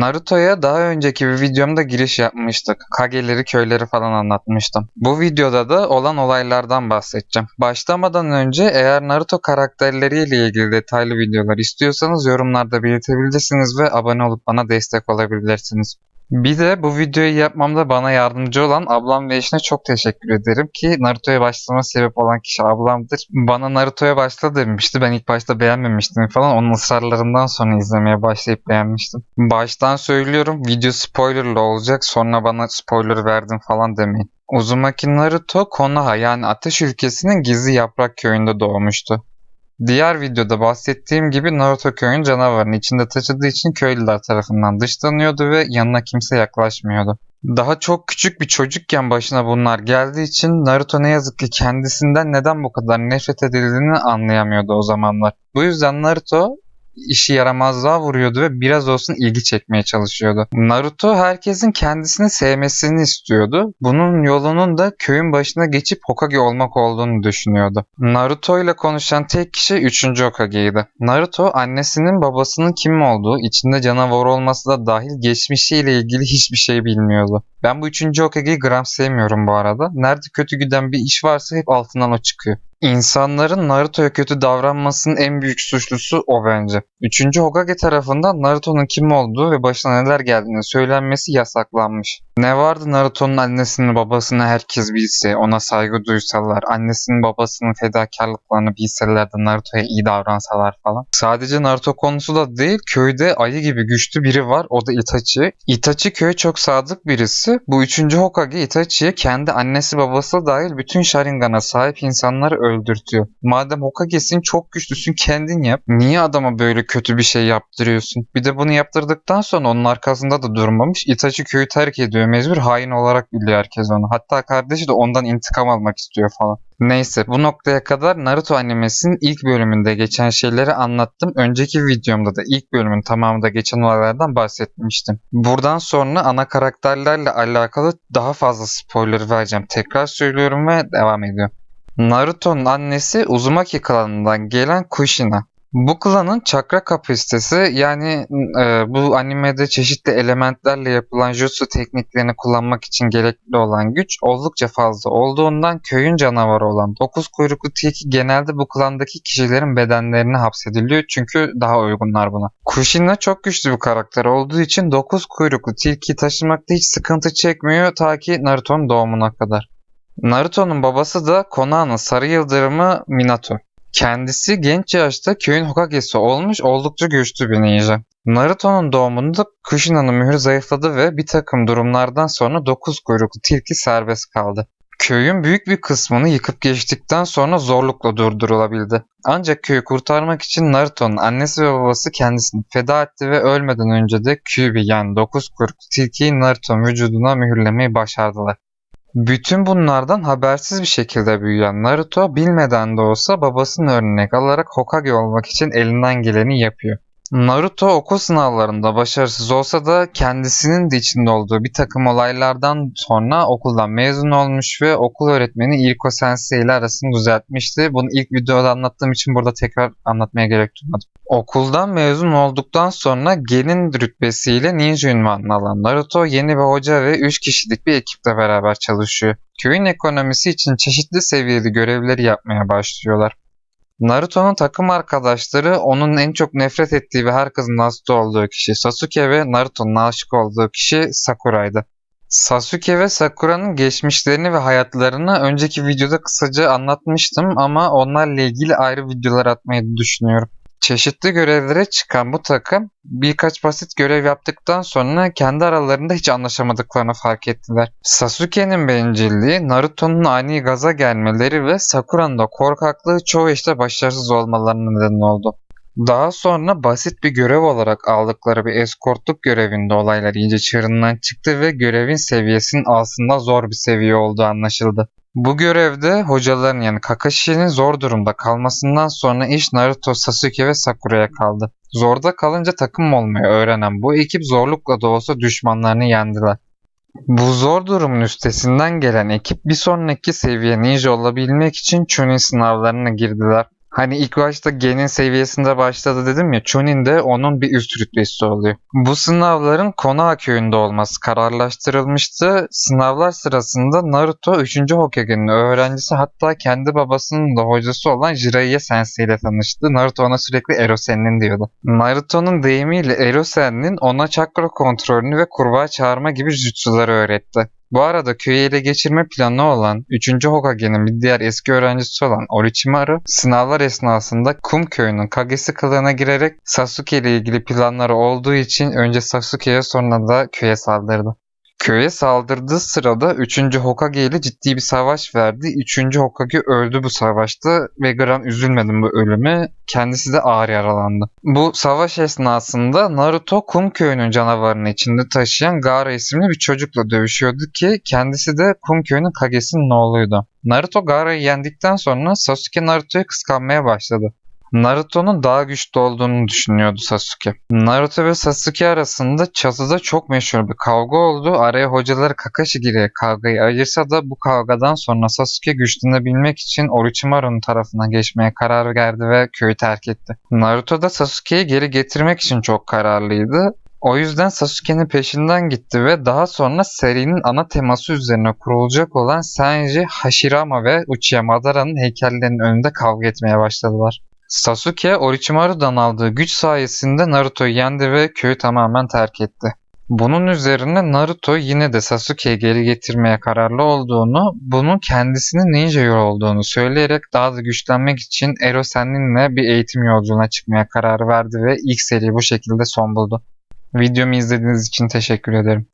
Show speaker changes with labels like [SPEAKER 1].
[SPEAKER 1] Naruto'ya daha önceki bir videomda giriş yapmıştık. Kage'leri, köyleri falan anlatmıştım. Bu videoda da olan olaylardan bahsedeceğim. Başlamadan önce eğer Naruto karakterleriyle ilgili detaylı videolar istiyorsanız yorumlarda belirtebilirsiniz ve abone olup bana destek olabilirsiniz. Bir de bu videoyu yapmamda bana yardımcı olan ablam ve eşine çok teşekkür ederim ki Naruto'ya başlama sebep olan kişi ablamdır. Bana Naruto'ya başla demişti. Ben ilk başta beğenmemiştim falan. Onun ısrarlarından sonra izlemeye başlayıp beğenmiştim. Baştan söylüyorum video spoilerlı olacak. Sonra bana spoiler verdin falan demeyin. Uzumaki Naruto Konoha yani Ateş ülkesinin gizli yaprak köyünde doğmuştu. Diğer videoda bahsettiğim gibi Naruto köyün canavarını içinde taşıdığı için köylüler tarafından dışlanıyordu ve yanına kimse yaklaşmıyordu. Daha çok küçük bir çocukken başına bunlar geldiği için Naruto ne yazık ki kendisinden neden bu kadar nefret edildiğini anlayamıyordu o zamanlar. Bu yüzden Naruto işi yaramazlığa vuruyordu ve biraz olsun ilgi çekmeye çalışıyordu. Naruto herkesin kendisini sevmesini istiyordu. Bunun yolunun da köyün başına geçip Hokage olmak olduğunu düşünüyordu. Naruto ile konuşan tek kişi 3. Hokage'ydi. Naruto annesinin babasının kim olduğu, içinde canavar olması da dahil geçmişiyle ilgili hiçbir şey bilmiyordu. Ben bu 3. Hokage'yi gram sevmiyorum bu arada. Nerede kötü giden bir iş varsa hep altından o çıkıyor. İnsanların Naruto'ya kötü davranmasının en büyük suçlusu o bence. Üçüncü Hokage tarafından Naruto'nun kim olduğu ve başına neler geldiğini söylenmesi yasaklanmış. Ne vardı Naruto'nun annesini babasını herkes bilse, ona saygı duysalar, annesinin babasının fedakarlıklarını bilseler de Naruto'ya iyi davransalar falan. Sadece Naruto konusu da değil, köyde ayı gibi güçlü biri var, o da Itachi. Itachi köye çok sadık birisi. Bu üçüncü Hokage Itachi'ye kendi annesi babası dahil bütün Sharingan'a sahip insanları öldürtüyor. Madem Hokage'sin çok güçlüsün kendin yap. Niye adama böyle kötü bir şey yaptırıyorsun? Bir de bunu yaptırdıktan sonra onun arkasında da durmamış. Itachi köyü terk ediyor mecbur. Hain olarak biliyor herkes onu. Hatta kardeşi de ondan intikam almak istiyor falan. Neyse bu noktaya kadar Naruto animesinin ilk bölümünde geçen şeyleri anlattım. Önceki videomda da ilk bölümün tamamında geçen olaylardan bahsetmiştim. Buradan sonra ana karakterlerle alakalı daha fazla spoiler vereceğim. Tekrar söylüyorum ve devam ediyorum. Naruto'nun annesi Uzumaki klanından gelen Kushina. Bu klanın çakra kapasitesi yani e, bu animede çeşitli elementlerle yapılan jutsu tekniklerini kullanmak için gerekli olan güç oldukça fazla olduğundan köyün canavarı olan 9 kuyruklu tilki genelde bu klandaki kişilerin bedenlerine hapsediliyor çünkü daha uygunlar buna. Kushina çok güçlü bir karakter olduğu için 9 kuyruklu tilki taşımakta hiç sıkıntı çekmiyor ta ki Naruto'nun doğumuna kadar. Naruto'nun babası da Konoha'nın sarı yıldırımı Minato. Kendisi genç yaşta köyün Hokage'si olmuş oldukça güçlü bir ninja. Naruto'nun doğumunda Kushina'nın mührü zayıfladı ve bir takım durumlardan sonra 9 kuyruklu tilki serbest kaldı. Köyün büyük bir kısmını yıkıp geçtikten sonra zorlukla durdurulabildi. Ancak köyü kurtarmak için Naruto'nun annesi ve babası kendisini feda etti ve ölmeden önce de Kyuubi yani 9 kuyruklu tilkiyi Naruto'nun vücuduna mühürlemeyi başardılar. Bütün bunlardan habersiz bir şekilde büyüyen Naruto bilmeden de olsa babasının örnek alarak Hokage olmak için elinden geleni yapıyor. Naruto okul sınavlarında başarısız olsa da kendisinin de içinde olduğu bir takım olaylardan sonra okuldan mezun olmuş ve okul öğretmeni Irko Sensei ile arasını düzeltmişti. Bunu ilk videoda anlattığım için burada tekrar anlatmaya gerek duymadım. Okuldan mezun olduktan sonra gelin rütbesiyle ninja ünvanını alan Naruto yeni bir hoca ve 3 kişilik bir ekiple beraber çalışıyor. Köyün ekonomisi için çeşitli seviyeli görevleri yapmaya başlıyorlar. Naruto'nun takım arkadaşları onun en çok nefret ettiği ve herkesin hasta olduğu kişi Sasuke ve Naruto'nun aşık olduğu kişi Sakura'ydı. Sasuke ve Sakura'nın geçmişlerini ve hayatlarını önceki videoda kısaca anlatmıştım ama onlarla ilgili ayrı videolar atmayı düşünüyorum. Çeşitli görevlere çıkan bu takım birkaç basit görev yaptıktan sonra kendi aralarında hiç anlaşamadıklarını fark ettiler. Sasuke'nin bencilliği, Naruto'nun ani gaza gelmeleri ve Sakura'nın da korkaklığı çoğu işte başarısız olmalarına neden oldu. Daha sonra basit bir görev olarak aldıkları bir eskortluk görevinde olaylar iyice çığırından çıktı ve görevin seviyesinin altında zor bir seviye olduğu anlaşıldı. Bu görevde hocaların yani Kakashi'nin zor durumda kalmasından sonra iş Naruto, Sasuke ve Sakura'ya kaldı. Zorda kalınca takım olmayı öğrenen bu ekip zorlukla da olsa düşmanlarını yendiler. Bu zor durumun üstesinden gelen ekip bir sonraki seviye ninja olabilmek için Chunin sınavlarına girdiler. Hani ilk başta genin seviyesinde başladı dedim ya Chunin de onun bir üst rütbesi oluyor. Bu sınavların Konoha köyünde olması kararlaştırılmıştı. Sınavlar sırasında Naruto 3. Hokage'nin öğrencisi hatta kendi babasının da hocası olan Jiraiya Sensei ile tanıştı. Naruto ona sürekli Erosen'in diyordu. Naruto'nun deyimiyle Erosen'in ona çakra kontrolünü ve kurbağa çağırma gibi jutsuları öğretti. Bu arada köyü ele geçirme planı olan 3. Hokage'nin bir diğer eski öğrencisi olan Orochimaru sınavlar esnasında Kum köyünün Kagesi kılığına girerek Sasuke ile ilgili planları olduğu için önce Sasuke'ye sonra da köye saldırdı. Köye saldırdığı sırada 3. Hokage ile ciddi bir savaş verdi. 3. Hokage öldü bu savaşta ve gram üzülmedim bu ölüme. Kendisi de ağır yaralandı. Bu savaş esnasında Naruto Kum köyünün canavarını içinde taşıyan Gaara isimli bir çocukla dövüşüyordu ki kendisi de Kum köyünün Kage'sinin oğluydu. Naruto Gaara'yı yendikten sonra Sasuke Naruto'yu kıskanmaya başladı. Naruto'nun daha güçlü olduğunu düşünüyordu Sasuke. Naruto ve Sasuke arasında çatıda çok meşhur bir kavga oldu. Araya hocaları Kakashi girerek kavgayı ayırsa da bu kavgadan sonra Sasuke güçlenebilmek için Orochimaru'nun tarafına geçmeye karar verdi ve köyü terk etti. Naruto da Sasuke'yi geri getirmek için çok kararlıydı. O yüzden Sasuke'nin peşinden gitti ve daha sonra serinin ana teması üzerine kurulacak olan Senji Hashirama ve Uchiha Madara'nın heykellerinin önünde kavga etmeye başladılar. Sasuke Orochimaru'dan aldığı güç sayesinde Naruto'yu yendi ve köyü tamamen terk etti. Bunun üzerine Naruto yine de Sasuke'yi geri getirmeye kararlı olduğunu, bunun kendisinin ninja yolu olduğunu söyleyerek daha da güçlenmek için Ero Sennin'le bir eğitim yolculuğuna çıkmaya karar verdi ve ilk seri bu şekilde son buldu. Videomu izlediğiniz için teşekkür ederim.